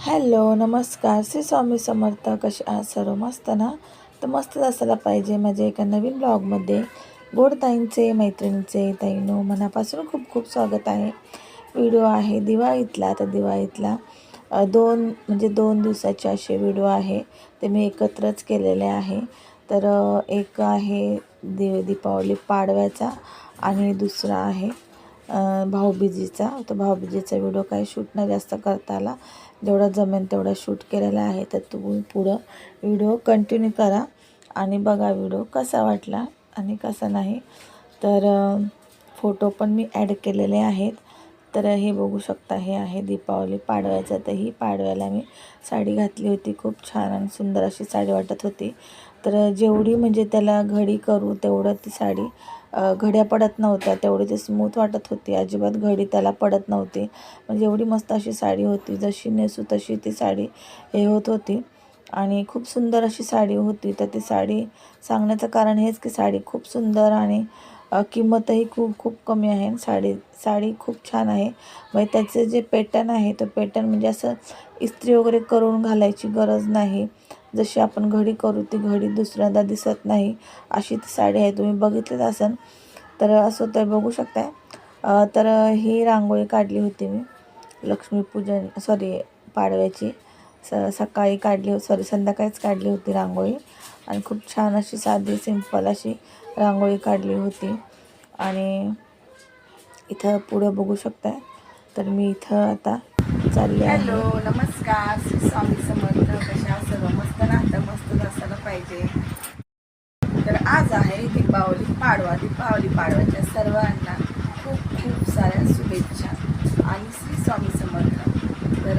Hello नमस्कार. श्री स्वामी समर्थ कसे आहात? सर्व मस्त ना? तर मस्तच असायला पाहिजे माझ्या एका नवीन ब्लॉगमध्ये. गोड ताईंचे मैत्रिणींचे ताईनो मनापासून खूप खूप स्वागत आहे. व्हिडिओ आहे दिवाळीतला तर दिवाळीतला. दोन म्हणजे दोन दिवसाचे असे व्हिडिओ आहे. ते मी एकत्रच केलेले आहे. तर एक आहे दि दीपावली पाडव्याचा आणि दुसरा आहे भाऊबीजीचा. तर तो व्हिडिओ काही शूट नाही जास्त करता आला जेवढा जमेल तेवढा शूट केलेला आहे तर तुम्ही पुढं व्हिडिओ कंटिन्यू करा. आणि बघा व्हिडिओ कसा वाटला आणि कसा नाही. तर फोटो पण मी ॲड केलेले आहेत. तर हे बघू शकता हे आहे दीपावली पाडव्याचं. तर ही पाडव्याला मी साडी घातली होती. खूप छान आणि सुंदर अशी साडी वाटत होती. तर जेवढी म्हणजे त्याला घडी करू तेवढं ती साडी घड्या पडत नव्हत्या तेवढी ती स्मूथ वाटत होती. अजिबात घडी त्याला पडत नव्हती. म्हणजे एवढी मस्त अशी साडी होती. जशी नेसू तशी ती साडी हे होत होती. आणि खूप सुंदर अशी साडी होती. तर ती साडी सांगण्याचं कारण हेच की साडी खूप सुंदर आणि किंमतही खूप खूप कमी आहे. साडी साडी खूप छान आहे. म्हणजे त्याचे जे पॅटर्न आहे तो पॅटर्न म्हणजे असं इस्त्री वगैरे करून घालायची गरज नाही. जशी आपण घडी करू ती घडी दुसऱ्यांदा दिसत नाही. अशी ती साडी आहे. तुम्ही बघितलीच असाल. तर असं तर बघू शकताय. तर ही रांगोळी काढली होती मी. लक्ष्मीपूजन सॉरी पाडव्याची. स सकाळी काढली सॉरी संध्याकाळीच काढली होती रांगोळी. आणि खूप छान अशी साधी सिंपल अशी रांगोळी काढली होती. आणि इथं पुढं बघू शकताय. तर मी इथं आता चालले आहे. हॅलो नमस्कार. स्वामी स्वामी सगळं मस्त सर्व मस्त ना तर असायला पाहिजे. तर आज आहे दीपावली पाडवा. दीपावली पाडवाच्या सर्वांना खूप खूप साऱ्या शुभेच्छा आणि श्री स्वामी समर्थ. तर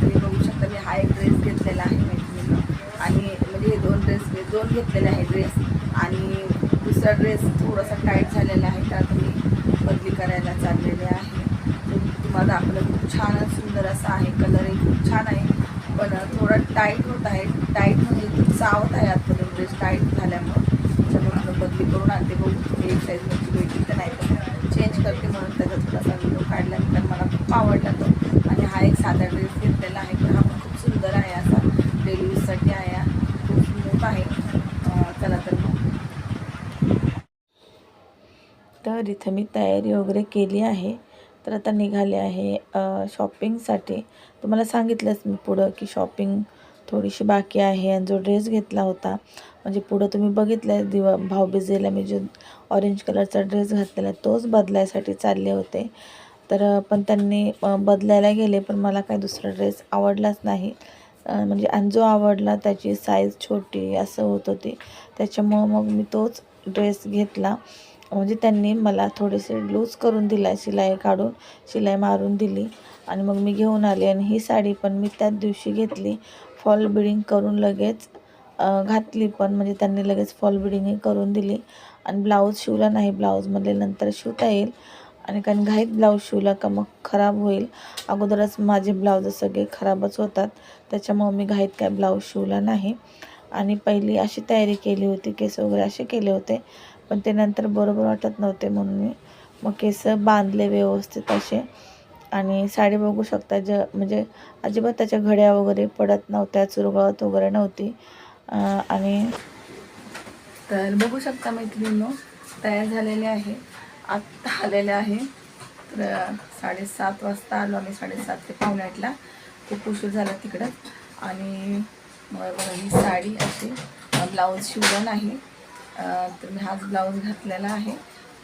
तुम्ही बघू शकता मी हा एक ड्रेस घेतलेला आहे मैत्रिणीनं. आणि म्हणजे हे दोन ड्रेस दोन घेतलेले आहे ड्रेस आणि दुसरा ड्रेस थोडासा टाईट झालेला आहे तर आता मी बदली करायला चाललेले आहे. तुम्हाला दाखवलं खूप छान सुंदर असा आहे. कलरही खूप छान आहे. पण थोडा टाईट होत आहे. टाईट म्हणजे चावत आहे आतमध्ये म्हणजे ड्रेस टाईट झाल्यामुळं. त्याच्यामुळे मला बदली करून आणते. बघू एक साईज म्हणजे भेटली तर नाही तर चेंज करते म्हणून त्याचा थोडासा व्हिडिओ काढल्यानंतर मला खूप आवडला तो. आणि हा एक साधा ड्रेस घेतलेला आहे. पण हा पण खूप सुंदर आहे असा. डेली यूजसाठी आहे. हा. खूप मोठा आहे. चला तर मग. तर इथं मी तयारी वगैरे केली आहे. तर आता निघाले आहे शॉपिंगसाठी तुम्हाला सांगितलंच मी पुढं की शॉपिंग थोडीशी बाकी आहे आणि जो ड्रेस घेतला होता म्हणजे पुढं तुम्ही बघितलं आहे दिवा भाऊबीजेला मी जो ऑरेंज कलरचा ड्रेस घातलेला आहे तोच बदलायसाठी चालले होते. तर पण त्यांनी बदलायला गेले पण मला काही दुसरा ड्रेस आवडलाच नाही. म्हणजे आणि जो आवडला त्याची साईज छोटी असं होत होती. त्याच्यामुळं मग मी तोच ड्रेस घेतला. म्हणजे त्यांनी मला थोडेसे लूज करून दिला शिलाई काढून शिलाई मारून दिली. आणि मग मी घेऊन आले आणि ही साडी पण मी त्याच दिवशी घेतली. फॉल बिडिंग करून लगेच घातली पण म्हणजे त्यांनी लगेच फॉल बिडिंगही करून दिली. आणि ब्लाऊज शिवला नाही ब्लाऊजमध्ये नंतर शिवता येईल. आणि कारण घाईत ब्लाऊज शिवला का मग खराब होईल. अगोदरच माझे ब्लाऊज सगळे खराबच होतात. त्याच्यामुळं मी घाईत काय ब्लाऊज शिवला नाही. आणि पहिली अशी तयारी केली होती केस वगैरे असे केले होते. पण ते नंतर बरोबर वाटत नव्हते म्हणून मी मग केस बांधले व्यवस्थित असे. आणि साडी बघू शकता ज म्हणजे अजिबात त्याच्या घड्या वगैरे पडत नव्हत्या चुरगळत वगैरे नव्हती. आणि तर बघू शकता मैत्रिणींनो तयार झालेले आहे. आत्ता आलेले आहे. तर साडेसात वाजता आलो आम्ही साडेसात ते पावणे आठला. खूप उशीर झाला तिकडं. आणि मग ही साडी अशी ब्लाऊज शिवला नाही. तर मी हाच ब्लाऊज घातलेला आहे.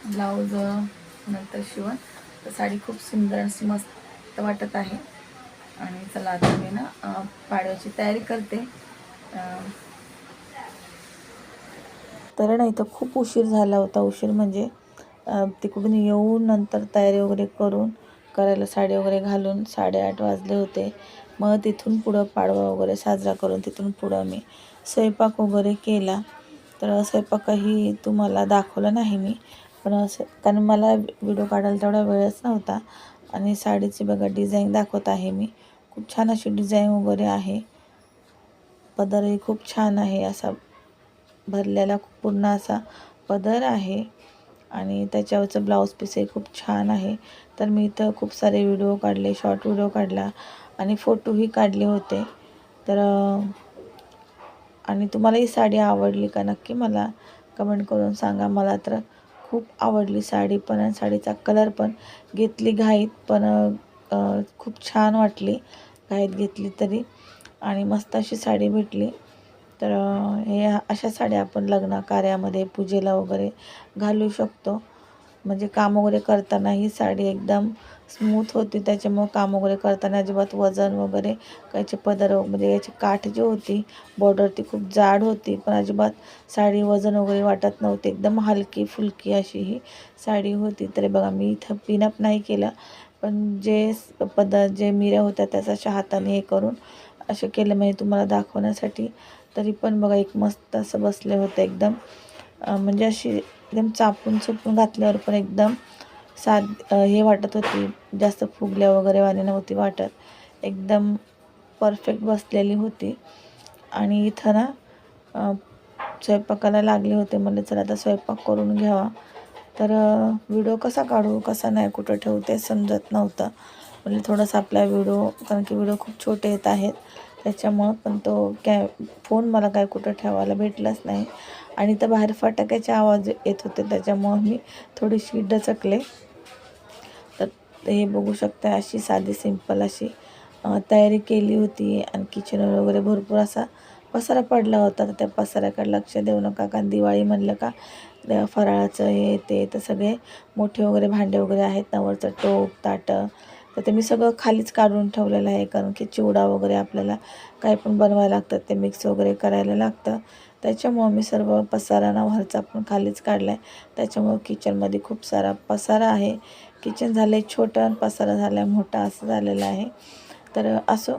ब्लाऊज नंतर शिवण. तर साडी खूप सुंदर अशी मस्त वाटत आहे. आणि चला आता मी ना पाडव्याची तयारी करते. तर नाही तर खूप उशीर झाला होता. उशीर म्हणजे तिकडून येऊन नंतर तयारी वगैरे करून करायला साडी वगैरे घालून साडेआठ वाजले होते. मग तिथून पुढं पाडवा वगैरे साजरा करून तिथून पुढं मी स्वयंपाक वगैरे केला. तर स्वयंपाकही तुम्हाला दाखवलं नाही मी. पण असं कारण मला व्हिडिओ काढायला तेवढा वेळच नव्हता. आणि साडीची बघा डिझाईन दाखवत आहे मी. खूप छान अशी डिझाईन वगैरे आहे. पदरही खूप छान आहे असा भरलेला पूर्ण असा पदर आहे. आणि त्याच्यावरचं ब्लाऊज पीसही खूप छान आहे. तर मी इथं खूप सारे व्हिडिओ काढले शॉर्ट व्हिडिओ काढला आणि फोटोही काढले होते. तर आणि तुम्हाला ही साडी आवडली का नक्की मला कमेंट करून सांगा. मला तर खूप आवडली साडी पण आणि साडीचा कलर पण घेतली घाईत पण खूप छान वाटली घाईत घेतली तरी. आणि मस्त अशी साडी भेटली. तर हे अशा साड्या आपण लग्न कार्यामध्ये पूजेला वगैरे घालू शकतो. म्हणजे काम वगैरे करताना ही साडी एकदम स्मूथ होती. त्याच्यामुळं काम वगैरे करताना अजिबात वजन वगैरे याचे पदर म्हणजे याची काठ जी होती बॉर्डर ती खूप जाड होती. पण अजिबात साडी वजन वगैरे वाटत नव्हती. एकदम हलकी फुलकी अशी ही साडी होती. तरी बघा मी इथं पिनअप नाही केलं. पण जे पदर जे मिऱ्या होत्या त्याचा अशा हाताने हे करून असे केलं. म्हणजे तुम्हाला दाखवण्यासाठी तरी पण बघा एक मस्त असं बसले होते. एकदम म्हणजे अशी एकदम चापून चुपून घातल्यावर पण एकदम साध हे वाटत होती जास्त फुगल्या वगैरे वाली नव्हती वाटत. एकदम परफेक्ट बसलेली होती. आणि इथं ना स्वयंपाकाला लागले होते. म्हणजे चला आता स्वयंपाक करून घ्यावा. तर व्हिडिओ कसा काढू कसा नाही कुठं ठेवू ते समजत नव्हतं. म्हणजे थोडासा आपला व्हिडिओ कारण की व्हिडिओ खूप छोटे येत आहेत. त्याच्यामुळं पण तो कॅ फोन मला काय कुठं ठेवायला भेटलाच नाही. आणि तर बाहेर फटाक्याचे आवाज येत होते. त्याच्यामुळं मी थोडीशी डचकले. तर हे बघू शकता अशी साधी सिंपल अशी तयारी केली होती. आणि किचनवर वगैरे भरपूर असा पसारा पडला होता. तर त्या पसाऱ्याकडे लक्ष देऊ नका. कारण दिवाळी म्हणलं का फराळाचं हे ते तर सगळे मोठे वगैरे भांडे वगैरे आहेत. नवरचं टोप ताटं. तर ते मी सगळं खालीच काढून ठेवलेलं आहे. कारण की चिवडा वगैरे आपल्याला काही पण बनवायला लागतात ते मिक्स वगैरे करायला लागतं. त्याच्यामुळं मी सर्व पसारा ना वरचा पण खालीच काढला आहे त्याच्यामुळं किचनमध्ये खूप सारा पसारा आहे. किचन झालं आहे छोटं आणि पसारा झाला आहे मोठा असं झालेलं आहे. तर असो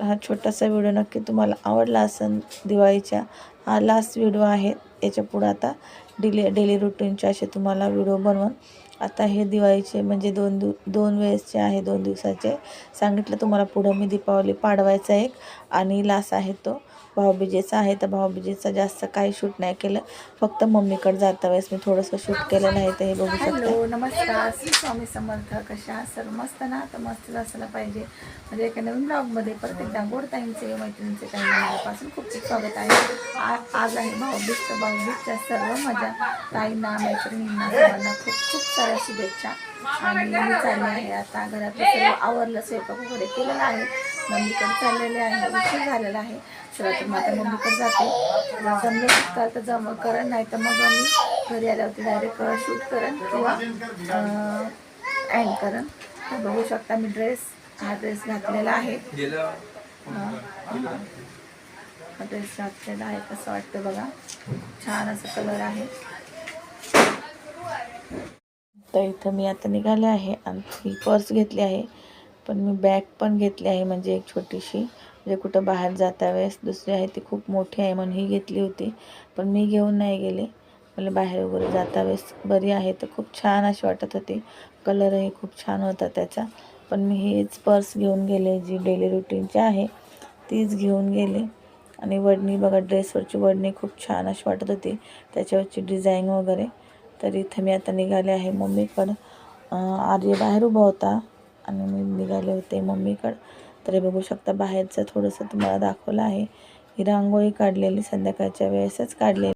हा छोटासा व्हिडिओ नक्की तुम्हाला आवडला असेल दिवाळीच्या हा लास्ट व्हिडिओ आहे. याच्या पुढं आता डेली डेली रुटीनचे असे तुम्हाला व्हिडिओ बनवून आता हे दिवाळीचे म्हणजे दोन दिव दोन वेळेसचे आहे दोन दिवसाचे. सांगितलं तुम्हाला पुढं मी दीपावली पाडवायचा एक आणि लास्ट आहे तो. भाऊबीजेचं आहे तर भाऊबीजेचं जास्त काही शूट नाही केलं. फक्त मम्मीकडे जाता वेळेस मी थोडंसं शूट केलेलं आहे तर हे बघू शकतो. नमस्कार. स्वामी समर्थ कशा सर मस्त ना? तर मस्तच असायला पाहिजे. म्हणजे एका नवीन ब्लॉगमध्ये परत एकदा गोड ताईंचे मैत्रिणींचे काही मनापासून खूप खूप स्वागत आहे. आज आज आहे भाऊबीजचं भाऊबीजच्या सर्व माझ्या ताईंना मैत्रिणींना सर्वांना खूप खूप साऱ्या शुभेच्छा. आणि मी चालले आहे आता घरातलं सर्व आवरलं स्वयंपाक वगैरे केलेला आहे. मम्मीकडे चाललेले आहे उशीर झालेला आहे. चला तर मग आता मम्मीकडे जाते. जमलं तितकं तर जम करण नाही तर मग मी घरी आल्यावरती डायरेक्ट शूट करेन किंवा एंड करेन. तर बघू शकता मी ड्रेस हा ड्रेस घातलेला आहे. हा, ड्रेस घातलेला आहे कसं वाटतं बघा. छान असं कलर आहे. तर इथं मी आता निघाले आहे आणि पर्स घेतली आहे. पण मी बॅग पण घेतली आहे म्हणजे एक छोटीशी. म्हणजे कुठं बाहेर जाता वेळेस दुसरी आहे ती खूप मोठी आहे म्हणून ही घेतली होती. पण मी घेऊन नाही गेले. मला बाहेर वगैरे जाता वेळेस बरी आहे तर खूप छान अशी वाटत होती. कलरही खूप छान होता त्याचा. पण मी हीच पर्स घेऊन गेले जी डेली रुटीनची आहे तीच घेऊन गेले. आणि वडणी बघा ड्रेसवरची वडणी खूप छान अशी वाटत होती. त्याच्यावरची डिझाईन वगैरे. तर इथं मी आता निघाले आहे. मम्मीकडं आर्य बाहेर उभा होता. आणि मी निघाले होते मम्मीकडं. तर हे बघू शकता बाहेरचं थोडंसं तुम्हाला दाखवलं आहे. ही रांगोळी काढलेली संध्याकाळच्या वेळेसच काढलेली